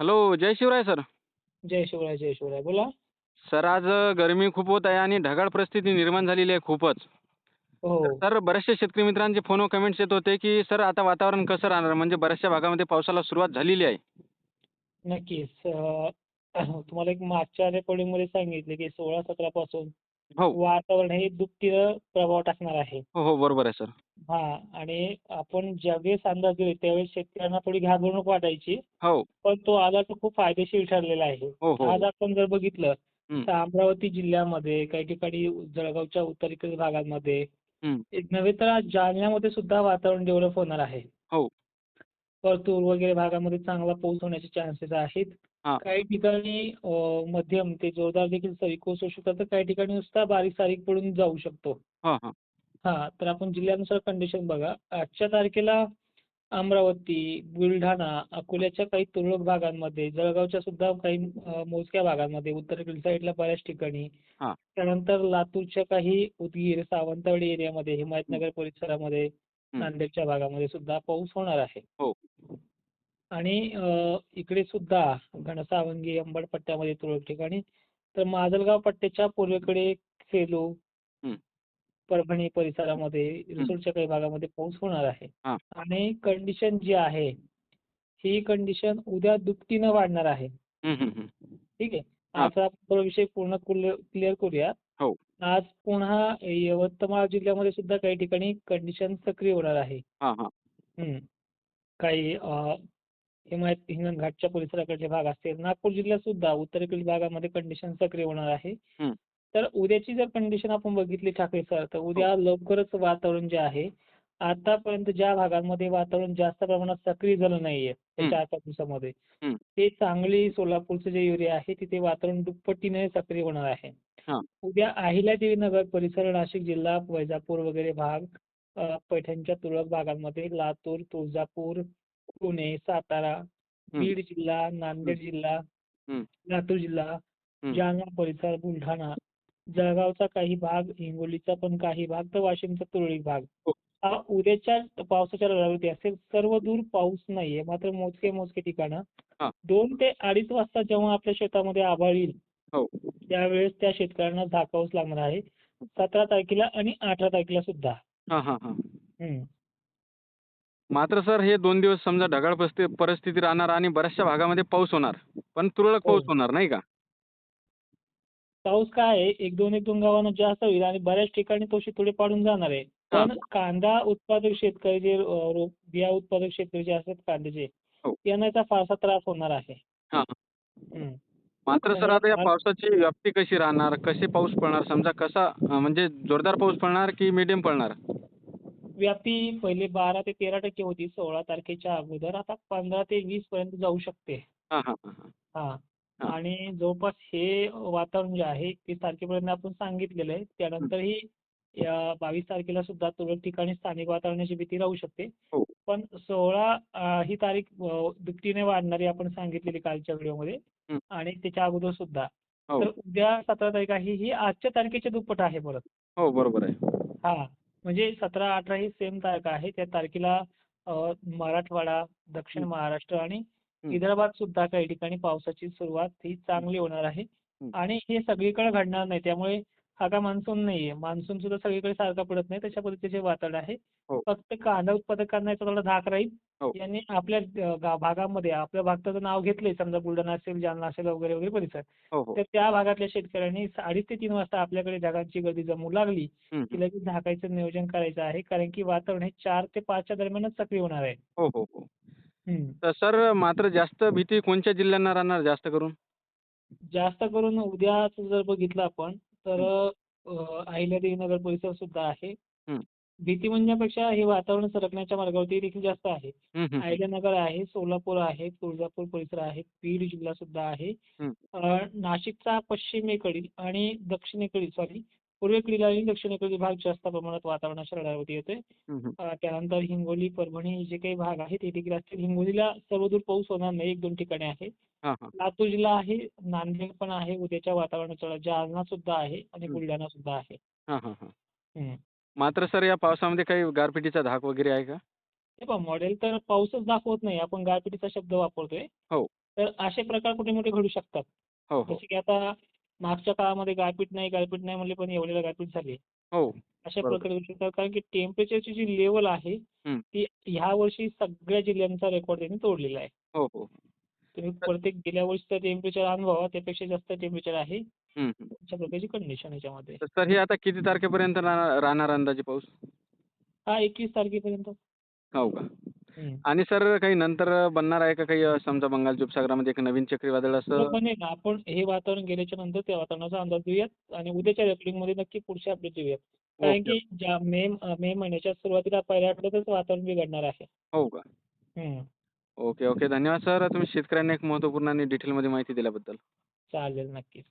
Hello जय Shivray sir जय शिवराय जय शिवराय. बोला. सर आज गरमी खूप होत आहे आणि ढगाळ परिस्थिती निर्माण झालेली आहे खूपच. हो. सर बरेचसे शेतकरी मित्रांचे फोनवर कमेंट्स येत होते की सर आता वातावरण कसं राहणार? म्हणजे बऱ्याचशा भागामध्ये पावसाला सुरुवात झालेली आहे. नक्कीच. तुम्हाला एक मागच्या रेकॉर्डिंगमध्ये सांगितले की सोळा सतरा पासून हो. वातावरण हे दुपटीनं प्रभाव टाकणार आहे. हो हो बरोबर आहे सर. हा आणि आपण ज्यावेळेस अंदाज दिले त्यावेळेस शेतकऱ्यांना थोडी घाबरवणूक वाटायची. हो. पण तो आला तर खूप फायदेशीर ठरलेला आहे. हो हो. आज आपण जर बघितलं हं. तर अमरावती जिल्ह्यामध्ये काही ठिकाणी जळगावच्या उत्तरेकडील भागांमध्ये हं. एक नव्हे तर आज जालन्यामध्ये सुद्धा वातावरण डेव्हलप होणार आहे. हो. परतूर वगैरे भागामध्ये चांगला पाऊस होण्याचे चान्सेस आहेत. हा. काही ठिकाणी अं, मध्यम ते जोरदार देखील सरी कोसळू शकतात. तर काही ठिकाणी नुसता बारीक सारीक पडून जाऊ शकतो. हां हां. हा तर आपण जिल्ह्यानुसार कंडिशन बघा. आजच्या तारखेला अमरावती बुलढाणा अकोल्याच्या काही तुरळक भागांमध्ये जळगावच्या सुद्धा काही अं, मोजक्या भागांमध्ये उत्तरेकडील साईडला बऱ्याच ठिकाणी. हा. त्यानंतर लातूरच्या काही उदगीर सावंतवाडी एरियामध्ये हिमायतनगर परिसरामध्ये नांदेडच्या भागामध्ये सुद्धा पाऊस होणार आहे. हो. आणि इकडे सुद्धा घनसावंगी अंबड पट्ट्यामध्ये तुरळक ठिकाणी. तर माजलगाव पट्ट्याच्या पूर्वेकडे सेलू. परभणी परिसरामध्ये रिसोडच्या काही भागामध्ये पाऊस होणार आहे. आणि कंडिशन जी आहे ही कंडिशन उद्या दुपटीनं वाढणार आहे. ठीक आहे? हां. आज आपण तो विषय पूर्ण क्लिअर करूया. हो. आज पुन्हा यवतमाळ जिल्ह्यामध्ये सुद्धा काही ठिकाणी कंडिशन सक्रिय होणार आहे. काही हिमायत हिंगणघाटच्या परिसराकडचे भाग असतील नागपूर जिल्ह्यात सुद्धा उत्तरेकडील भागामध्ये कंडिशन सक्रिय होणार आहे हं. तर उद्याची जर कंडिशन आपण बघितली ठाकरे सर तर हो उद्या लवकरच वातावरण जे आहे आतापर्यंत ज्या भागांमध्ये वातावरण जास्त प्रमाणात सक्रिय झालं नाहीये त्या हं. चार पाच दिवसामध्ये हं. ते सांगली सोलापूरचं जे एरिया आहे तिथे वातावरण दुप्पटीने सक्रिय होणार आहे हां उद्या अहिल्यादेवी नगर परिसर नाशिक जिल्हा वैजापूर वगैरे भाग पैठणच्या तुरळक भागांमध्ये लातूर तुळजापूर पुणे सातारा. बीड जिल्हा नांदेड जिल्हा. लातूर जिल्हा. जालना परिसर बुलढाणा जळगावचा काही भाग हिंगोलीचा पण काही भाग तर वाशिमचा तुरळक भाग. हो. हा उद्याच्या पावसाच्या लढावती असेल. सर्व दूर पाऊस नाहीये मात्र मोजके मोजके ठिकाणं. दोन ते अडीच वाजता जेव्हा आपल्या शेतामध्ये आभाळ येईल हो. त्यावेळेस त्या शेतकऱ्यांना झाकावंच लागणार आहे. सतरा तारखेला आणि अठरा तारखेला सुद्धा. मात्र सर हे दोन दिवस समजा ढगाळ परिस्थिती परिस्थिती राहणार आणि बऱ्याचशा भागामध्ये पाऊस होणार. पण तुरळक हो. पाऊस होणार नाही का? पाऊस काय आहे? एक दोन एक दोन गावांना जास्त होईल आणि बऱ्याच ठिकाणी तो शितोडे पाडून जाणार आहे. हां. पण कांदा उत्पादक शेतकरी जे अं, रो- बिया उत्पादक शेतकरी जे असतात कांद्याचे हो. त्यांना याचा फारसा त्रास होणार आहे. हां. हां हम्म. मात्र सर आता या पावसाची व्याप्ती कशी राहणार? कसे पाऊस पडणार? समजा कसा अं, म्हणजे जोरदार पाऊस पडणार की मीडियम पडणार? व्याप्ती पहिले बारा ते तेरा टक्के होती. सोळा तारखेच्या अगोदर आता पंधरा ते वीस पर्यंत जाऊ शकते. हां हां हां हां. हा. हां. आणि जवळपास हे वातावरण जे आहे एकतीस तारखेपर्यंत आपण सांगितलेलं आहे. हं. त्यानंतरही या बावीस तारखेला सुद्धा तुरळक ठिकाणी स्थानिक वातावरणाची भीती राहू शकते. हो. पण सोळा अं, ही तारीख अं, दुपटीने वाढणारी आपण सांगितलेली कालच्या व्हिडिओमध्ये. हं. आणि त्याच्या अगोदर सुद्धा. हो. तर उद्या सतरा तारीख आहे ही आजच्या तारखेच्या दुप्पट आहे परत. हो बरोबर आहे. हा. म्हणजे सतरा अठरा ही सेम तारीख आहे त्या तारखेला मराठवाडा दक्षिण. महाराष्ट्र आणि. विदर्भात सुद्धा काही ठिकाणी पावसाची सुरुवात ही चांगली होणार आहे. आणि हे सगळीकडे घडणार नाही त्यामुळे हा का मान्सून नाहीये. मान्सून सुद्धा सगळीकडे सारखा पडत नाही. तशा पद्धतीचे वातावरण आहे हो. फक्त कांदा उत्पादकांना याचा थोडा धाक राहील. हो. यांनी आपल्या अं, गा- भागामध्ये आपल्या भागाचं नाव घेतलंय. समजा बुलढाणा असेल जालना असेल वगैरे वगैरे परिसर. हो हो. तर त्या भागातल्या शेतकऱ्यांनी अडीच ते तीन वाजता आपल्याकडे ढगांची गर्दी जमू लागली हं, की. लगेच झाकायचं नियोजन करायचं आहे. कारण की वातावरण हे चार ते पाचच्या दरम्यानच सक्रिय होणार आहे. हो हो हो. तर सर मात्र जास्त भीती कोणत्या जिल्ह्यांना राहणार जास्त करून? जास्त करून उद्याच जर बघितलं आपण तर अहिल्यादेवी नगर परिसर सुद्धा आहे. भीती म्हणण्यापेक्षा हे वातावरण सरकण्याच्या मार्गावरती देखील जास्त आहे. अहिल्यानगर आहे सोलापूर आहे तुळजापूर परिसर आहे बीड जिल्हा सुद्धा आहे. नाशिकचा पश्चिमेकडील आणि दक्षिणेकडील सॉरी पूर्वेकडील आणि दक्षिणेकडील भाग जास्त प्रमाणात वातावरणाच्या येतोय हं. अं, त्यानंतर हिंगोली परभणी हे जे काही भाग आहेत ते देखील असतील. हिंगोलीला सर्वदूर पाऊस होणार नाही एक दोन ठिकाणी आहे. लातूर जिल्हा आहे नांदेड पण आहे उद्याच्या वातावरणाचा जालना सुद्धा आहे आणि. बुलढाणा सुद्धा आहे. मात्र सर या पावसामध्ये काही गारपिटीचा धाक वगैरे आहे का? हे पहा मॉडेल तर पाऊसच दाखवत नाही. आपण गारपिटीचा शब्द वापरतोय. हो. तर असे प्रकार कुठे मोठे घडू शकतात? हो हो. जसे की आता मागच्या काळामध्ये गारपीट नाही गारपीट नाही म्हणले पण एवढ्याला गारपीट झाली हो अशा. प्रकारे शकतात कारण की टेम्परेचरची जी लेवल आहे हम्म. ती ह्या वर्षी सगळ्या जिल्ह्यांचा रेकॉर्ड त्यांनी तोडलेला आहे हो हो तुम्ही प्रत्येक गेल्या वर्षीचं टेम्परेचर अनुभवा त्यापेक्षा जास्त टेम्परेचर आहे हम्म, हम्म. अशा प्रकारची कंडिशन याच्यामध्ये तर सर हे आता किती तारखेपर्यंत राहणार राहणार अंदाजे पाऊस हा एकवीस तारखेपर्यंत हो का. आणि सर काही नंतर बनणार आहे का काही समजा बंगालच्या उपसागरामध्ये एक नवीन चक्रीवादळ असं? बनेल ना आपण हे वातावरण गेल्याच्यानंतर त्या वातावरणाचा अंदाज घेऊयात आणि उद्याच्या रेकॉर्डिंगमध्ये नक्की पुढचे अपडेट देऊयात. कारण. की ज्या मे मे महिन्याच्या सुरुवातीला पहिल्या आठवड्यातच वातावरण बिघडणार आहे. हो का. Okay okay. धन्यवाद सर. तुम्ही शेतकऱ्यांना एक महत्त्वपूर्ण आणि डिटेलमध्ये माहिती दिल्याबद्दल. चालेल नक्कीच.